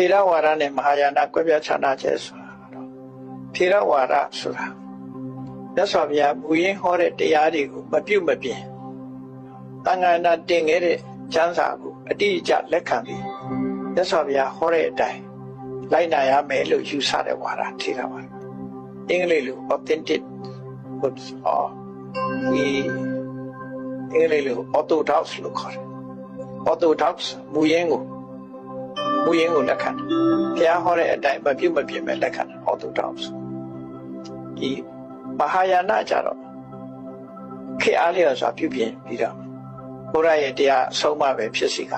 ထေရဝါဒနဲ့မဟာယာနကွဲပြားခြားနာချက်ဆိုတာတော့ထေရဝါဒဆိုတာမြတ်စွာဘုရားမူရင်းဟောတဲ့တရားတွေကိုမပြုတ်မပြင်းတန်ခါနာတင်ခဲ့တဲ့ကျမ်းစာကိုအတိအကျလက်ခံပြီးမြတ်စွာဘုရားဟောတဲ့အတိုင်းလိုက်နာရမယ်လို့ယူဆတဲ့ဝါဒထေရဝါဒအင်္ဂလိပ်လို authentic books or we အင်္ဂလိပ်လို orthodox လို့ခေါ်တယ် orthodox မူရင်းကို မူရင်းကိုလက်ခံတယ်ဘုရားဟောတဲ့အတိုင်းမပြုတ်မပြင်းပဲလက်ခံတယ် orthodox ဒီမဟာယာနကြတော့ခေတ်အားလျော်စွာပြုပြင်ပြီးတော့ဘုရားရဲ့တရားအဆုံးအမပဲဖြစ်စီက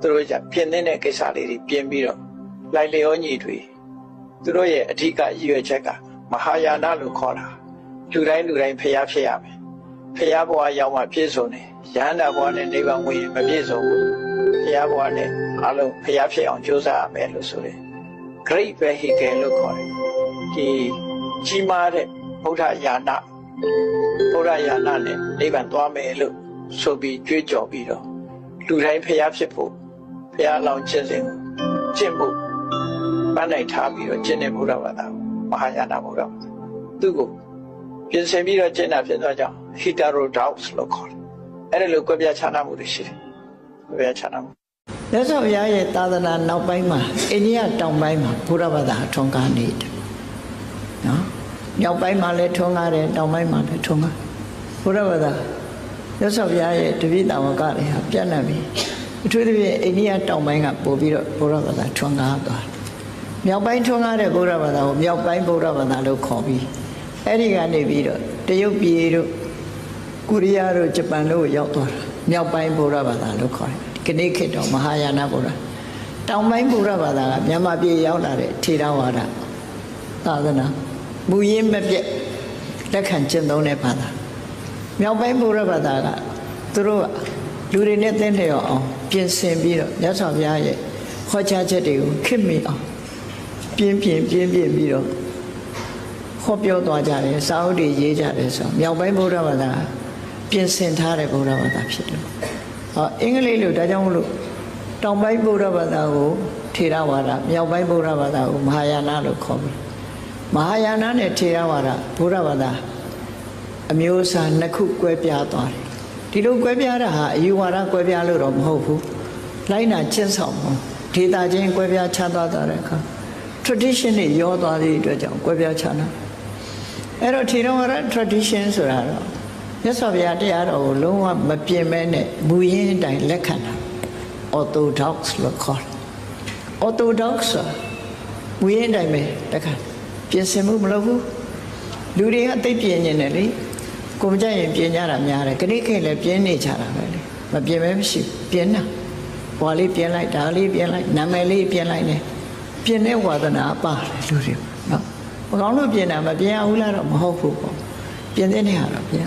သူတို့ကြပြင်တဲ့ကိစ္စလေးတွေပြင်ပြီးတော့လိုက်လျောညီတွေသူတို့ရဲ့အဓိကရည်ရွယ်ချက်ကမဟာယာနလို့ခေါ်တာလူတိုင်းလူတိုင်းဖျားဖြစ်ရမယ်ဖျားဘဝရောက်မှပြည့်စုံတယ်ရဟန္တာဘဝနဲ့နိဗ္ဗာန်ဝင်ရင်မပြည့်စုံဘူးဖျားဘဝနဲ့ အလုံးဖျားဖြစ်အောင်ကြိုးစားရမယ်လို့ဆိုတယ် great vehicle လို့ခေါ်တယ်ဒီကြီးမားတဲ့ဗုဒ္ဓယာနဗုဒ္ဓယာနနဲ့နိဗ္ဗာန်သွားမယ်လို့ဆိုပြီးကြွေးကြော်ပြီးတော့လူတိုင်းဖျားဖြစ်ဖို့ဖျားလောင်ခြင်းစဉ်ကိုကျင့်ဖို့ပန်းနိုင်ထားပြီးတော့ကျင့်တဲ့ဘုရားဘာသာမဟာယာနဘုရားသူ့ကိုပြင်ဆင်ပြီးတော့ကျင့်တာဖြစ်သောကြောင့် heterodox လို့ခေါ်တယ်အဲ့ဒါလိုကွဲပြားခြားနားမှုတွေရှိတယ်ကွဲပြားခြားနားမှု မြတ်စွာဘုရားရဲ့သာသနာနောက်ပိုင်းမှာအိန္ဒိယတောင်ပိုင်းမှာဘုရားဘာသာထွန်းကားနေတယ်နော်မြောက်ပိုင်းမှာလည်းထွန်းကားတယ်တောင်ပိုင်းမှာလည်းထွန်းကားဘုရားဘာသာမြတ်စွာဘုရားရဲ့တပိတာဝကတွေဟာပြန့်နှံ့ပြီးအထူးသဖြင့်အိန္ဒိယတောင်ပိုင်းကပို့ပြီးတော့ဘုရားဘာသာထွန်းကားသွားတယ်မြောက်ပိုင်းထွန်းကားတဲ့ဘုရားဘာသာကိုမြောက်ပိုင်းဘုရားဘာသာလို့ခေါ်ပြီးအဲ့ဒီကနေပြီးတော့တရုတ်ပြည်တို့ကိုရီးယားတို့ဂျပန်တို့ရောက်သွားတာမြောက်ပိုင်းဘုရားဘာသာလို့ခေါ်တယ်ဒီ ကနေ့ခေတ်တော့မဟာယာနဘုရားတောင်ပိုင်းဘုရားဘာသာကမြန်မာပြည်ရောက်လာတဲ့ထေရဝါဒသာသနာမူရင်းမပြတ်လက်ခံကျင့်သုံးတဲ့ဘာသာမြောက်ပိုင်းဘုရားဘာသာကသူတို့ကလူတွေနဲ့သင်လျော်အောင်ပြင်ဆင်ပြီးတော့မြတ်စွာဘုရားရဲ့ဟောကြားချက်တွေကိုခင်မိအောင်ပြင်းပြင်းပြင်းပြင်းပြီးတော့ဟောပြောသွားကြတယ်စာအုပ်တွေရေးကြတယ်ဆိုတော့မြောက်ပိုင်းဘုရားဘာသာကပြင်ဆင်ထားတဲ့ဘုရားဘာသာဖြစ်တယ်ဟော အင်္ဂလိပ်လိုဒါကြောင့်မလို့တောင်ပိုင်းဘုရားဘာသာကိုထေရဝါဒမြောက်ပိုင်းဘုရားဘာသာကိုမဟာယာနလို့ခေါ်ပြီးမဟာယာနနဲ့ထေရဝါဒဘုရားဘာသာအမျိုးအစားနှစ်ခုကွဲပြားသွားတယ်ဒီလိုကွဲပြားတာဟာအယူဝါဒကွဲပြားလို့တော့မဟုတ်ဘူးလိုက်နာကျင့်ဆောင်မှုဒေတာချင်းကွဲပြားခြားသွားတဲ့အခါ tradition တွေရောသွားတဲ့အတွက်ကြောင့်ကွဲပြားခြားနာအဲ့တော့ထေရဝါဒ tradition ဆိုတာတော့ မြတ်စွာဘုရားတရားတော်ကိုလုံးဝမပြင်မဲနဲ့မူရင်းအတိုင်းလက်ခံတာ orthodox လို့ခေါ်တယ် orthodox ဆိုတာမူရင်းအတိုင်းပဲလက်ခံပြင်ဆင်မှုမလုပ်ဘူးလူတွေကသိပ်ပြင်နေတယ်လေကိုမကြရင်ပြင်ကြတာများတယ်ခဏခေတ်လည်းပြင်နေကြတာပဲလေမပြင်မဲမရှိဘူးပြင်တာဘွာလေးပြင်လိုက်ဒါလေးပြင်လိုက်နာမည်လေးပြင်လိုက်နေပြင်တဲ့ဝါသနာပါတယ်လူတွေနော်မကောင်းလို့ပြင်တာမပြင်ရဘူးလားတော့မဟုတ်ဘူးပေါ့ပြင်တဲ့နေရာတော့ပြင်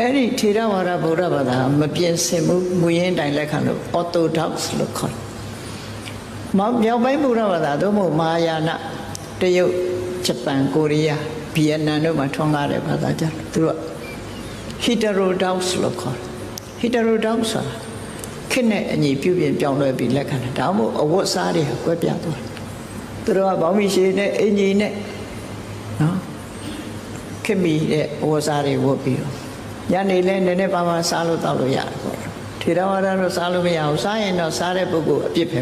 အဲ့ဒီထေရဝါဒဗုဒ္ဓဘာသာမပြင်ဆင်ဘူးမူရင်းတိုင်းလက်ခံလို့ orthodox လို့ခေါ်တယ်။မောင်မြောက်ပိုင်းဗုဒ္ဓဘာသာသို့မဟုတ်မဟာယာနတရုတ်ဂျပန်ကိုရီးယားဗီယက်နမ်တို့မှာထွန်းကားတဲ့ဘာသာကြတယ်သူတို့က heterodox လို့ခေါ်တယ် heterodox ဆိုတာခက်နဲ့အညီပြုပြင်ပြောင်းလဲပြီးလက်ခံတယ်ဒါမှမဟုတ်အဝတ်စားတွေဟာကွဲပြားသွားတယ်သူတို့ကဘောင်းမီရှည်နဲ့အင်ကြီးနဲ့နော်ခက်မီတဲ့အဝတ်စားတွေဝတ်ပြီးတော့ ညနေလဲနည်းနည်းပါးပါးစားလို့တောက်လို့ရတယ်ပေါ့ထေရဝါဒတော့စားလို့မရဘူးစားရင်တော့စားတဲ့ပုဂ္ဂိုလ်အပြစ်ပဲ